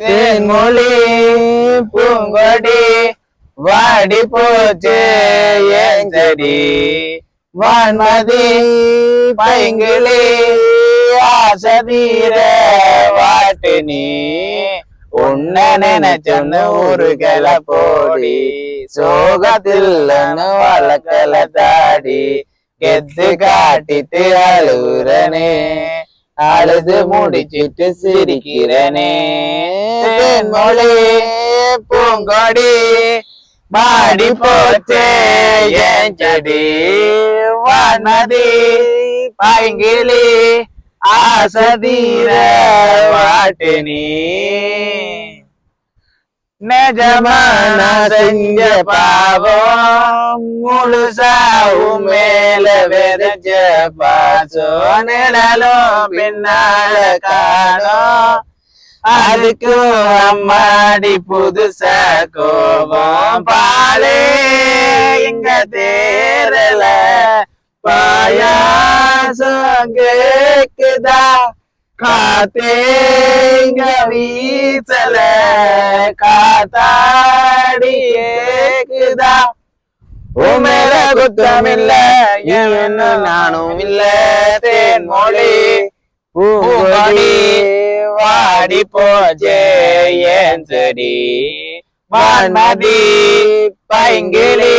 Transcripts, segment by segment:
தேன்மொழி பூங்கொடி வாடி போச்சு ஏஞ்சடி வான்மதி பைங்கிளி ஆசதீர வாட்டு நீ உன்ன நினைச்சொன்னு ஒரு கிள போடி சோகத்தில் வளர்க்கல தாடி கெத்து காட்டிட்டு அழுகுறனே அழுது முடிச்சிட்டு சிரிக்கிறனே. தேன்மொழி பூங்கொடி பாடி போச்சே. என் செடி வானதி பைங்கிளி ஆசதீர வாட்டினி. நிஜமான செஞ்ச பாவம் முழுசாவும் மேல விதைச்ச பாசோ நிழலோ பின்னால காணோ அதுக்கு அம்மாடி புதுசா கோபம் பாலே இங்க தேரல பாயாசம் கேக்குதா? காத்தேங்க நீச்சல காத்தாடி கேக்குதா? உமேல குத்தமில்ல என்ன நானும் இல்ல தேன் மொழி. பூங்கொடி வாடி போச்சே ஏன் செடி? வான்மதி பைங்கிளி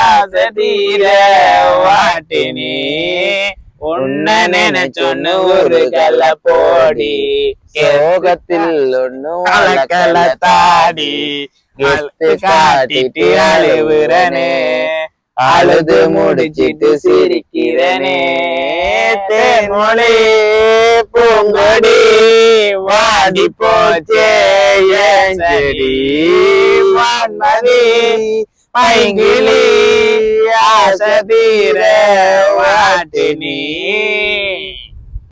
ஆசதீர வாட்டினி. உன்ன நினைச்சொன்னு ஒரு கல போடி சோகத்தில் ஒன்னு கல தாடி. காட்டிட்டு அழுவுறனே. அழுது முடிச்சிட்டு சிரிக்கிறனே. தேன்மொழி பூங்கொடி வாடி போச்சே ஏன் செடி வான்மதி பைங்கிளி ஆசதீர வாட்டினி